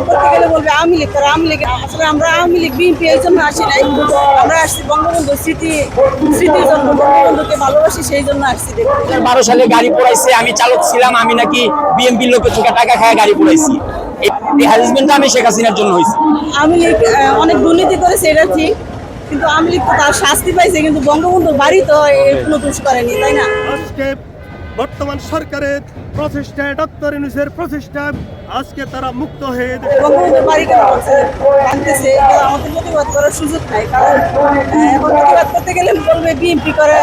করতে গেলে বলবে আওয়ামী লীগ করে আওয়ামী লীগ। আসলে আমরা আওয়ামী লীগ বিএনপি এই জন্য আসি নাই। আমরা আসছি বঙ্গবন্ধু স্মৃতি স্মৃতির জন্য বঙ্গবন্ধুকে ভালোবাসি সেই জন্য আসছি বারো সালে গাড়ি পোড়াইছে আমি চালক ছিলাম আমি নাকি বিএমপির লোকের থেকে টাকা খায় গাড়ি পোড়াইছি। এই- হ্যারাসমেন্টটা আমি শেখ হাসিনার জন্য হয়েছে। আওয়ামী লীগ অনেক দুর্নীতি করেছে এটা ঠিক। কিন্তু আওয়ামী লীগ তো তার শাস্তি পাইছে কিন্তু বঙ্গবন্ধুর বাড়ি তো এর কোনো দোষ করেনি তাই না? আজকে বর্তমান সরকারের প্রচেষ্টায় ডক্টর ইউনুসের প্রচেষ্টায় আজকে তারা মুক্ত হয়ে আমাদের প্রতিবাদ করার সুযোগ নাই। কারণ প্রতিবাদ করতে গেলে বলবে বিএনপি করে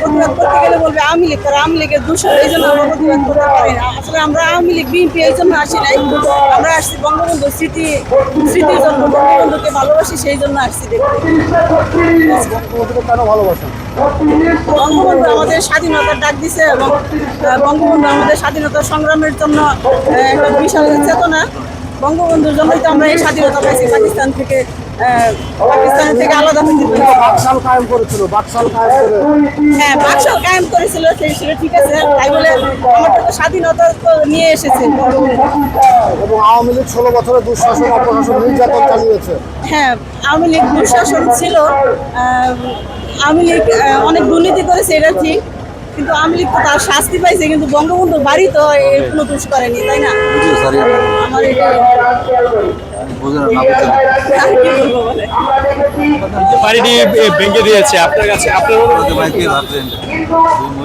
প্রতিবাদ করতে গেলে বলবে আওয়ামী লীগ করে। আওয়ামী লীগের দূষণ এই জন্য আমরা প্রতিবাদ করতে পারি না। আসলে আমরা আওয়ামী লীগ বিএনপি এই জন্য আসি নাই। আমরা আসছি বঙ্গবন্ধু স্মৃতি স্মৃতির জন্য বঙ্গবন্ধুকে ভালোবাসি সেই জন্য আসছি দেখতে। কেন ভালোবাসেন? বঙ্গবন্ধু আমাদের স্বাধীনতার ডাক দিছে এবং বঙ্গবন্ধু আমাদের স্বাধীনতা সংগ্রামের জন্য একটা বিশাল চেতনা বঙ্গবন্ধুর জন্যই তো আমরা এই স্বাধীনতা পাইছি। পাকিস্তান থেকে পাকিস্তান থেকে আলাদা হতে বাকশাল কায়েম করেছিল বাকশাল কায়েম করে। হ্যাঁ বাক্সাল কায়েম করেছিল সেই সেটা ঠিক আছে। তাই বলে আমাদের তো স্বাধীনতা তো নিয়ে এসেছে। বঙ্গবন্ধু। এবং আওয়ামী লীগ ষোলো বছরের দুঃশাসন অপশাসন নির্যাতন চালিয়েছে। হ্যাঁ আওয়ামী লীগ দুঃশাসন ছিল। আওয়ামী লীগ অনেক দুর্নীতি করেছে এটা ঠিক। কিন্তু আওয়ামী লীগ তো তার শাস্তি পাইছে কিন্তু বঙ্গবন্ধুর বাড়ি তো এগুলো কোনো দোষ করেনি তাই না? আমার বাড়িটি ভেঙে দিয়েছে আপনার কাছে আপনার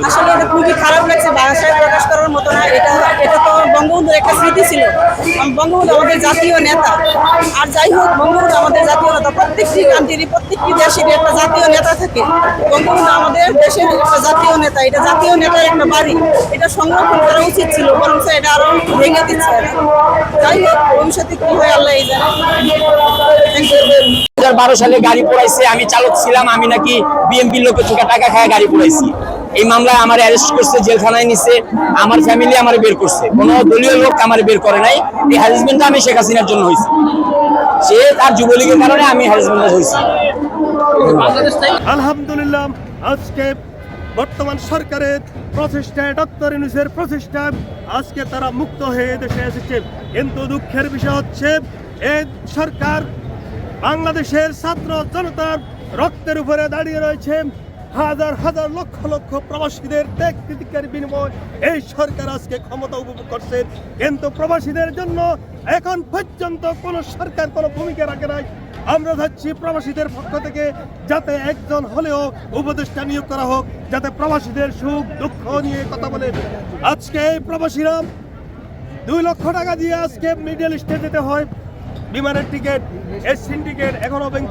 আসলে এটা খুবই খারাপ লাগছে ভাষায় প্রকাশ করার মতো না এটা এটা তো বঙ্গবন্ধুর একটা স্মৃতি ছিল। বঙ্গবন্ধু আমাদের জাতীয় নেতা। আর যাই হোক বঙ্গবন্ধু আমাদের জাতীয় নেতা। প্রত্যেকটি কান্ট্রির প্রত্যেকটি দেশের একটা জাতীয় নেতা থাকে। বঙ্গবন্ধু আমাদের দেশের একটা জাতীয় নেতা। এটা জাতীয় নেতার একটা বাড়ি। এটা সংরক্ষণ করা উচিত ছিল বরং এটা আরও ভেঙে দিচ্ছে। আর যাই হোক ভবিষ্যতে কি হয় আল্লাহ এই বারো সালে গাড়ি পোড়াইছে, আমি চালক ছিলাম, আমি নাকি বিএমপির লোকের থেকে টাকা খায় গাড়ি পোড়াইছি। এই মামলায় আমার অ্যারেস্ট করছে, জেলখানায় নিছে, আমার ফ্যামিলি আমার বের করছে। কোনো দলীয় লোক আমার বের করে নাই, এই হ্যারাসমেন্টটা আমি শেখ হাসিনার জন্য হয়েছি। সে তার যুবলীগের কারণে আমি হ্যারাসমেন্ট হয়েছি। আলহামদুলিল্লাহ, আজকে বর্তমান সরকারের প্রচেষ্টায়, ডক্টর ইউনুসের প্রচেষ্টায় আজকে তারা মুক্ত হয়ে দেশে এসেছে। কিন্তু দুঃখের বিষয় হচ্ছে এই সরকার বাংলাদেশের ছাত্র জনতার রক্তের উপরে দাঁড়িয়ে রয়েছে। হাজার হাজার লক্ষ লক্ষ প্রবাসীদের ত্যাগ কৃতিকার বিনিময় এই সরকার আজকে ক্ষমতা উপভোগ করছে। কিন্তু প্রবাসীদের জন্য এখন পর্যন্ত কোন সরকার কোনো ভূমিকা রাখে নাই। আমরা চাচ্ছি প্রবাসীদের পক্ষ থেকে, যাতে একজন হলেও উপদেষ্টা নিয়োগ করা হোক, যাতে প্রবাসীদের সুখ, দুঃখ নিয়ে কথা বলে। আজকে এই প্রবাসীরা দুই লক্ষ টাকা দিয়ে আজকে মিডল স্টেট যেতে হয়। বিমানের টিকিট সিন্ডিকেট এখনও ব্যাংক